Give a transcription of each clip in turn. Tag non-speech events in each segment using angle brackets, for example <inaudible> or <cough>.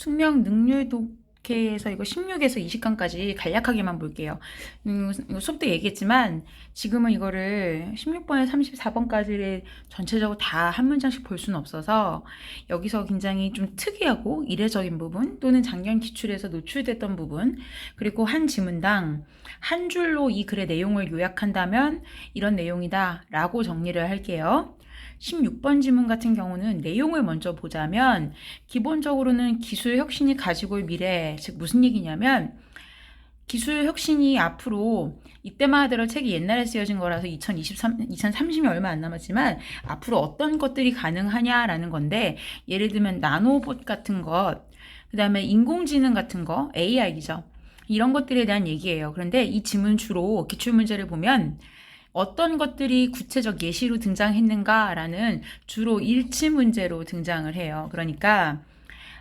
숙명 능률 독해에서 이거 16에서 20강까지 간략하게만 볼게요. 음, 수업 때 얘기했지만 지금은 이거를 16번에 34번까지를 전체적으로 다 한 문장씩 볼 수는 없어서 여기서 굉장히 좀 특이하고 이례적인 부분 또는 작년 기출에서 노출됐던 부분 그리고 한 지문당 한 줄로 이 글의 내용을 요약한다면 이런 내용이다 라고 정리를 할게요. 16번 지문 같은 경우는 내용을 먼저 보자면 기본적으로는 기술 혁신이 가지고 올 미래, 즉 무슨 얘기냐면 기술 혁신이 앞으로 하더라도 책이 옛날에 쓰여진 거라서 2023, 2030이 얼마 안 남았지만 앞으로 어떤 것들이 가능하냐라는 건데 예를 들면 나노봇 같은 것, 그 다음에 인공지능 같은 거, AI죠. 이런 것들에 대한 얘기예요. 그런데 이 지문 주로 기출문제를 보면 어떤 것들이 구체적 예시로 등장했는가라는 주로 일치 문제로 등장을 해요. 그러니까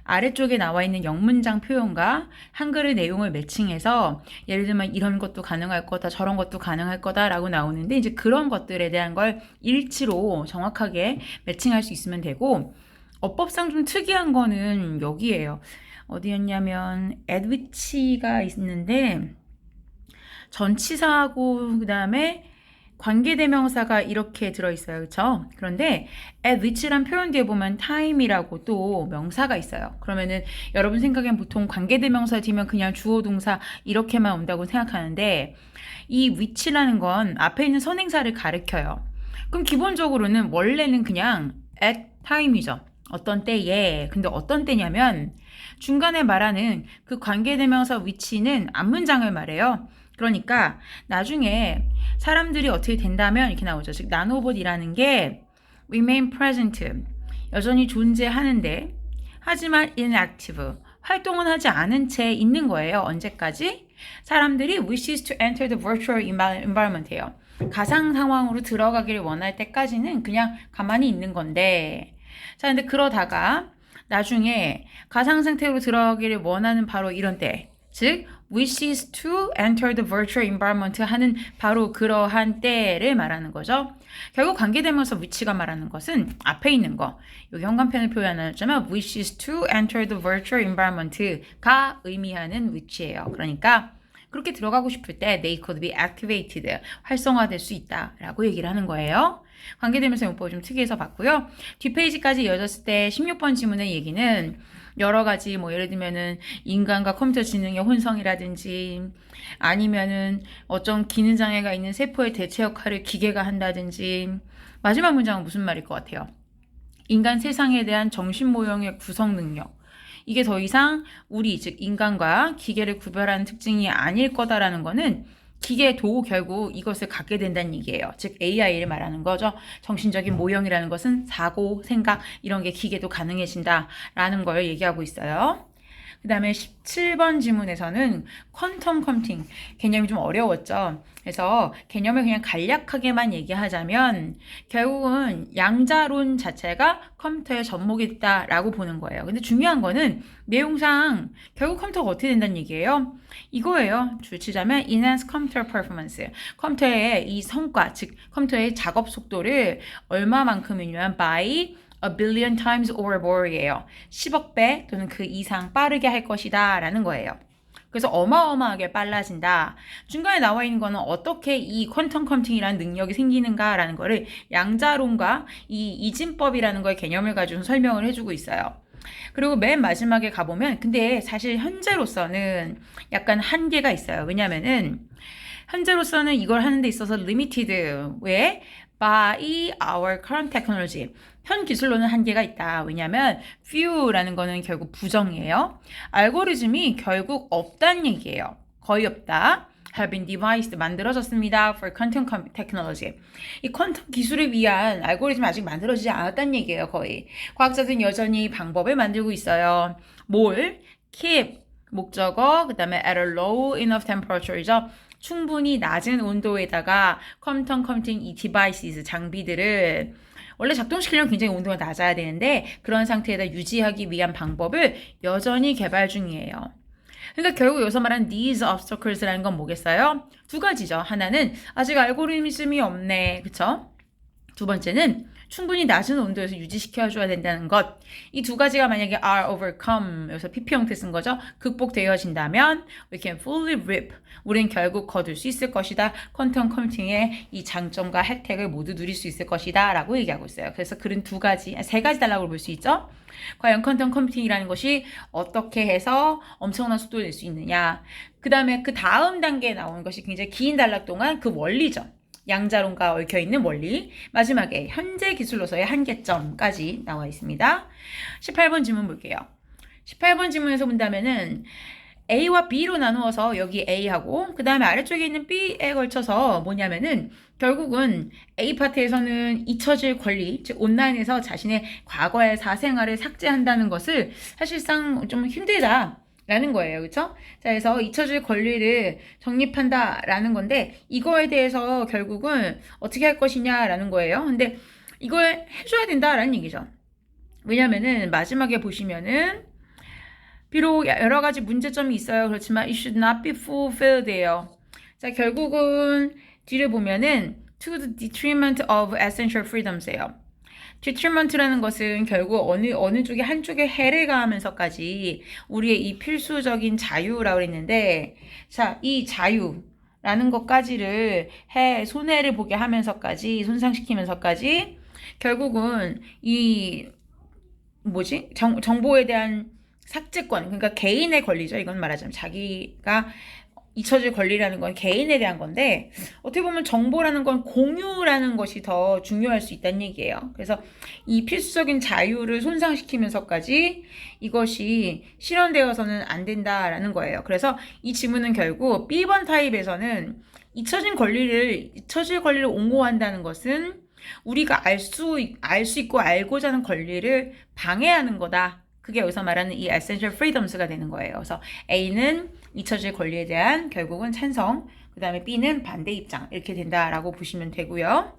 아래쪽에 나와 있는 영문장 표현과 한글의 내용을 매칭해서 예를 들면 이런 것도 가능할 거다, 저런 것도 가능할 거다라고 나오는데 이제 그런 것들에 대한 걸 일치로 정확하게 매칭할 수 있으면 되고 어법상 좀 특이한 거는 여기에요. 어디였냐면 에드위치가 있는데 전치사하고 그다음에 관계대명사가 이렇게 들어있어요. 그렇죠? 그런데 at which란 표현 뒤에 보면 time이라고 또 명사가 있어요. 그러면은 여러분 생각엔 보통 관계대명사 뒤면 그냥 주어 동사 이렇게만 온다고 생각하는데 이 which라는 건 앞에 있는 선행사를 가리켜요. 그럼 기본적으로는 원래는 그냥 at time이죠. 어떤 때에. 근데 어떤 때냐면 중간에 말하는 그 관계대명사 위치는 앞문장을 말해요. 그러니까 나중에 사람들이 어떻게 된다면 이렇게 나오죠. 즉 나노봇이라는 게 remain present 여전히 존재하는데 하지만 inactive 활동은 하지 않은 채 있는 거예요. 언제까지? 사람들이 wishes to enter the virtual environment예요. 가상 상황으로 들어가기를 원할 때까지는 그냥 가만히 있는 건데 자 근데 그러다가 나중에 가상 상태로 들어가기를 원하는 바로 이런 때, 즉 wishes to enter the virtual environment 하는 바로 그러한 때를 말하는 거죠. 결국 관계되면서 위치가 말하는 것은 앞에 있는 거. 여기 현관펜을 표현하였지만 wishes to enter the virtual environment가 의미하는 위치예요. 그러니까 그렇게 들어가고 싶을 때 they could be activated 활성화될 수 있다라고 얘기를 하는 거예요. 관계되면서 용법이 좀 특이해서 봤고요. 뒷페이지까지 이어졌을 때 16번 지문의 얘기는 여러 가지 뭐 예를 들면은 인간과 컴퓨터 지능의 혼성이라든지 아니면은 어떤 기능 장애가 있는 세포의 대체 역할을 기계가 한다든지 마지막 문장은 무슨 말일 것 같아요? 인간 세상에 대한 정신 모형의 구성 능력 이게 더 이상 우리 즉 인간과 기계를 구별하는 특징이 아닐 거다라는 거는 기계도 결국 이것을 갖게 된다는 얘기예요. 즉 AI를 말하는 거죠. 정신적인 모형이라는 것은 사고, 생각 이런 게 기계도 가능해진다라는 걸 얘기하고 있어요. 그 다음에 17번 지문에서는 퀀텀 컴퓨팅 개념이 좀 어려웠죠. 그래서 개념을 그냥 간략하게만 얘기하자면 결국은 양자론 자체가 컴퓨터의 접목이다라고 보는 거예요. 근데 중요한 거는 내용상 결국 컴퓨터가 어떻게 된다는 얘기예요. 이거예요. 줄치자면 enhance computer performance. 컴퓨터의 이 성과, 즉 컴퓨터의 작업 속도를 얼마만큼이냐면 by a billion times or more예요. 10억 배 또는 그 이상 빠르게 할 것이다 라는 거예요. 그래서 어마어마하게 빨라진다. 중간에 나와 있는 거는 어떻게 이 퀀텀 컴퓨팅이라는 능력이 생기는가라는 거를 양자론과 이 이진법이라는 거의 개념을 가지고 설명을 해주고 있어요. 그리고 맨 마지막에 가보면 근데 사실 현재로서는 약간 한계가 있어요. 왜냐면은 현재로서는 이걸 하는 데 있어서 limited 왜 by our current technology 현 기술로는 한계가 있다. 왜냐하면 few라는 거는 결국 부정이에요. 알고리즘이 결국 없다는 얘기예요. 거의 없다. have been devised 만들어졌습니다. for quantum technology. 이 퀀텀 기술을 위한 알고리즘이 아직 만들어지지 않았다는 얘기예요. 거의. 과학자들은 여전히 방법을 만들고 있어요. 뭘? keep 목적어 그다음에 at a low enough temperature이죠. 충분히 낮은 온도에다가 컴퓨터 컴퓨팅 이 디바이스 장비들을 원래 작동시키려면 굉장히 온도가 낮아야 되는데 그런 상태에다 유지하기 위한 방법을 여전히 개발 중이에요. 그러니까 결국 여기서 말한 these obstacles라는 건 뭐겠어요? 두 가지죠. 하나는 아직 알고리즘이 없네. 그쵸? 두 번째는 충분히 낮은 온도에서 유지시켜줘야 된다는 것. 이 두 가지가 만약에 are overcome, 여기서 PP 형태 쓴 거죠. 극복되어진다면 we can fully reap. 우린 결국 거둘 수 있을 것이다. 퀀텀 컴퓨팅의 이 장점과 혜택을 모두 누릴 수 있을 것이다. 라고 얘기하고 있어요. 그래서 글은 두 가지, 아, 세 가지 달라고 볼 수 있죠. 과연 퀀텀 컴퓨팅이라는 것이 어떻게 해서 엄청난 속도를 낼 수 있느냐. 그 다음에 그 다음 단계에 나오는 것이 굉장히 긴 단락 동안 그 원리죠. 양자론과 얽혀 있는 원리. 마지막에 현재 기술로서의 한계점까지 나와 있습니다. 18번 질문 볼게요. 18번 질문에서 본다면은 A와 B로 나누어서 여기 A하고 그 다음에 아래쪽에 있는 B에 걸쳐서 뭐냐면은 결국은 A 파트에서는 잊혀질 권리, 즉 온라인에서 자신의 과거의 사생활을 삭제한다는 것을 사실상 좀 힘들다. 라는 거예요. 그쵸? 자, 그래서 잊혀질 권리를 정립한다 라는 건데, 이거에 대해서 결국은 어떻게 할 것이냐 라는 거예요. 근데 이걸 해줘야 된다 라는 얘기죠. 왜냐면은 마지막에 보시면은, 비록 여러 가지 문제점이 있어요. 그렇지만 it should not be fulfilled예요. 자, 결국은 뒤를 보면은 to the detriment of essential freedoms예요. Detriment라는 것은 결국 어느 어느 쪽에 한 쪽에 해를 가하면서까지 우리의 이 필수적인 자유라고 했는데 자, 이 자유 라는 것까지를 해 손해를 보게 하면서까지 손상시키면서까지 결국은 이 뭐지? 정, 정보에 대한 삭제권, 그러니까 개인의 권리죠. 이건 말하자면 자기가 잊혀질 권리라는 건 개인에 대한 건데 어떻게 보면 정보라는 건 공유라는 것이 더 중요할 수 있다는 얘기예요. 그래서 이 필수적인 자유를 손상시키면서까지 이것이 실현되어서는 안 된다라는 거예요. 그래서 이 지문은 결국 B번 타입에서는 잊혀진 권리를 잊혀질 권리를 옹호한다는 것은 우리가 알수알수 있고 알고자 하는 권리를 방해하는 거다. 그게 여기서 말하는 이 essential freedoms가 되는 거예요. 그래서 A는 잊혀질 권리에 대한 결국은 찬성, 그 다음에 B는 반대 입장 이렇게 된다라고 보시면 되고요.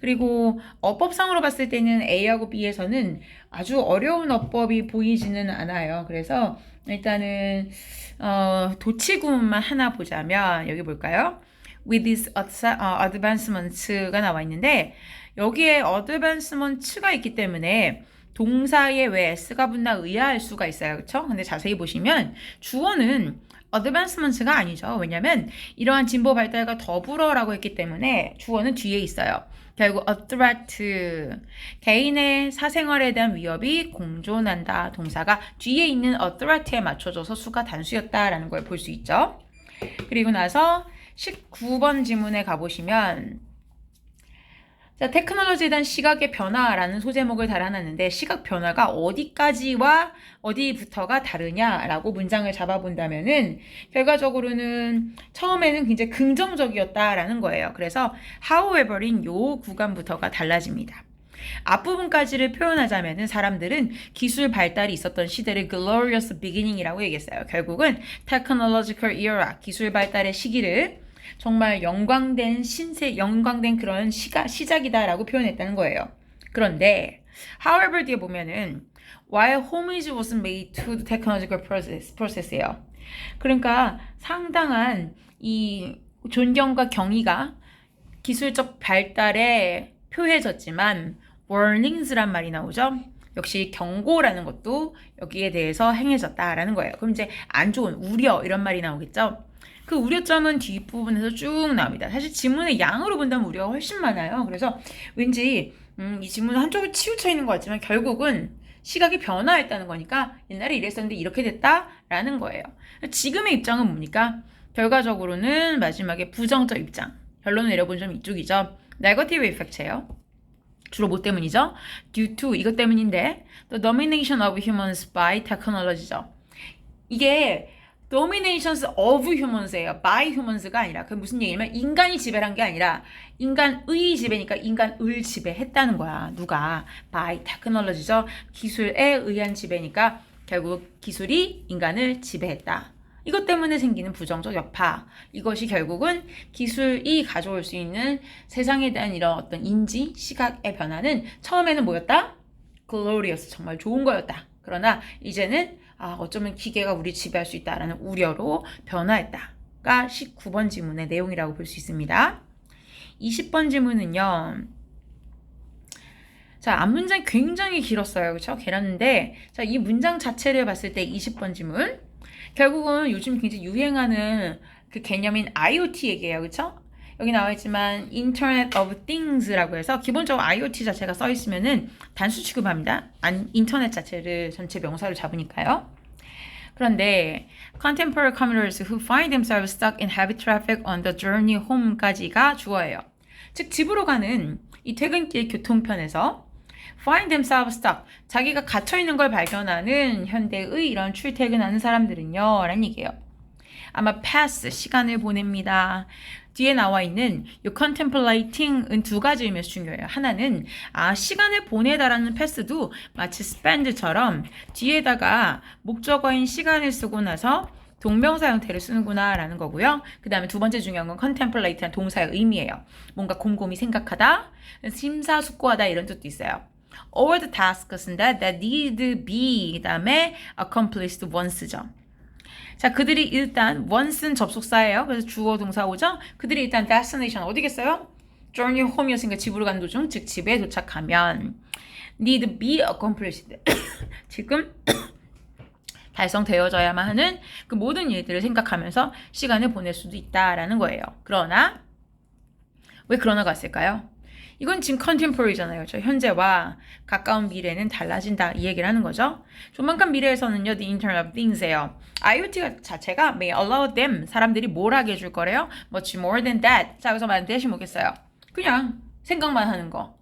그리고 어법상으로 봤을 때는 A하고 B에서는 아주 어려운 어법이 보이지는 않아요. 그래서 일단은 어, 도치구문만 하나 보자면 여기 볼까요? With this advancements가 나와 있는데 여기에 advancements가 있기 때문에 동사에 왜 s가 붙나 의아할 수가 있어요. 그렇죠? 근데 자세히 보시면 주어는 advancements가 아니죠. 왜냐면 이러한 진보 발달과 더불어라고 했기 때문에 주어는 뒤에 있어요. 결국 a threat 개인의 사생활에 대한 위협이 공존한다. 동사가 뒤에 있는 a threat에 맞춰져서 수가 단수였다라는 걸 볼 수 있죠. 그리고 나서 19번 지문에 가보시면 자, 테크놀로지에 대한 시각의 변화라는 소제목을 달아놨는데 시각 변화가 어디까지와 어디부터가 다르냐라고 문장을 잡아본다면은 결과적으로는 처음에는 굉장히 긍정적이었다라는 거예요. 그래서 however인 요 구간부터가 달라집니다. 앞부분까지를 표현하자면은 사람들은 기술 발달이 있었던 시대를 glorious beginning이라고 얘기했어요. 결국은 technological era, 기술 발달의 시기를 정말 영광된 신세, 영광된 그런 시가, 시작이다라고 표현했다는 거예요. 그런데, however 뒤에 보면은, while homage wasn't made to the technological process, process예요. 그러니까 상당한 이 존경과 경의가 기술적 발달에 표해졌지만, warnings란 말이 나오죠. 역시 경고라는 것도 여기에 대해서 행해졌다라는 거예요. 그럼 이제 안 좋은 우려 이런 말이 나오겠죠. 그 우려점은 뒷부분에서 쭉 나옵니다. 사실 지문의 양으로 본다면 우려가 훨씬 많아요. 그래서 왠지 음, 이 지문은 한쪽에 치우쳐 있는 것 같지만 결국은 시각이 변화했다는 거니까 옛날에 이랬었는데 이렇게 됐다라는 거예요. 지금의 입장은 뭡니까? 결과적으로는 마지막에 부정적 입장. 결론을 내려본 점 이쪽이죠. 네거티브 이펙트예요. 주로 뭐 때문이죠? due to 이것 때문인데 the domination of humans by technology죠. 이게 dominations of humans예요. by humans가 아니라 그 무슨 얘기냐면 인간이 지배를 한게 아니라 인간의 지배니까 인간을 지배했다는 거야. 누가 by technology죠. 기술에 의한 지배니까 결국 기술이 인간을 지배했다. 이것 때문에 생기는 부정적 여파. 이것이 결국은 기술이 가져올 수 있는 세상에 대한 이런 어떤 인지, 시각의 변화는 처음에는 뭐였다? glorious. 정말 좋은 거였다. 그러나 이제는 아, 어쩌면 기계가 우리 지배할 수 있다라는 우려로 변화했다가 19번 지문의 내용이라고 볼 수 있습니다. 20번 지문은요. 자, 앞 문장 굉장히 길었어요. 그쵸? 길었는데, 자, 이 문장 자체를 봤을 때 20번 지문. 결국은 요즘 굉장히 유행하는 그 개념인 IoT 얘기예요. 그쵸? 여기 나와 있지만 Internet of Things라고 해서 기본적으로 IoT 자체가 써 있으면은 단수 취급합니다. 안, 인터넷 자체를 전체 명사로 잡으니까요. 그런데 contemporary commuters who find themselves stuck in heavy traffic on the journey home까지가 주어예요. 즉 집으로 가는 이 퇴근길 교통편에서 find themselves stuck 자기가 갇혀 있는 걸 발견하는 현대의 이런 출퇴근하는 사람들은요 라는 얘기예요. 아마 pass 시간을 보냅니다. 뒤에 나와 있는 이 contemplating은 두 가지 의미에서 중요해요. 하나는 아 시간을 보내다라는 패스도 마치 spend처럼 뒤에다가 목적어인 시간을 쓰고 나서 동명사 형태를 쓰는구나라는 거고요. 그 다음에 두 번째 중요한 건 contemplate란 동사의 의미예요. 뭔가 곰곰이 생각하다, 심사숙고하다 이런 뜻도 있어요. All the tasks that, that need be 그 다음에 accomplished once죠. 자, 그들이 일단 once는 접속사예요. 그래서 주어 동사 오죠. 그들이 일단 destination 어디겠어요? journey home이었으니까 집으로 가는 도중, 즉 집에 도착하면 need be accomplished. <coughs> 지금 <coughs> 달성되어져야만 하는 그 모든 일들을 생각하면서 시간을 보낼 수도 있다라는 거예요. 그러나 왜 그러나가 있을까요? 이건 지금 컨템포리잖아요. 저 현재와 가까운 미래는 달라진다 이 얘기를 하는 거죠. 조만간 미래에서는요, the Internet of Things예요. IoT 자체가 may allow them 사람들이 뭘 하게 해줄 거래요? much more than that. 자, 여기서 대신 뭐겠어요? 그냥 생각만 하는 거.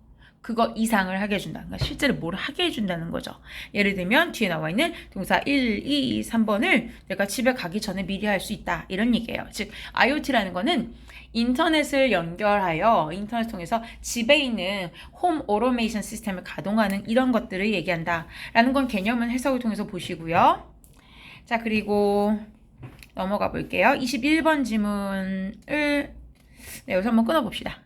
그거 이상을 하게 해준다. 그러니까 실제로 뭘 하게 해준다는 거죠. 예를 들면 뒤에 나와 있는 동사 1, 2, 3번을 내가 집에 가기 전에 미리 할 수 있다. 이런 얘기예요. 즉 IoT라는 거는 인터넷을 연결하여 인터넷 통해서 집에 있는 홈 오토메이션 시스템을 가동하는 이런 것들을 얘기한다 라는 건 개념은 해석을 통해서 보시고요. 자, 그리고 넘어가 볼게요. 21번 지문을 네, 여기서 한번 끊어 봅시다.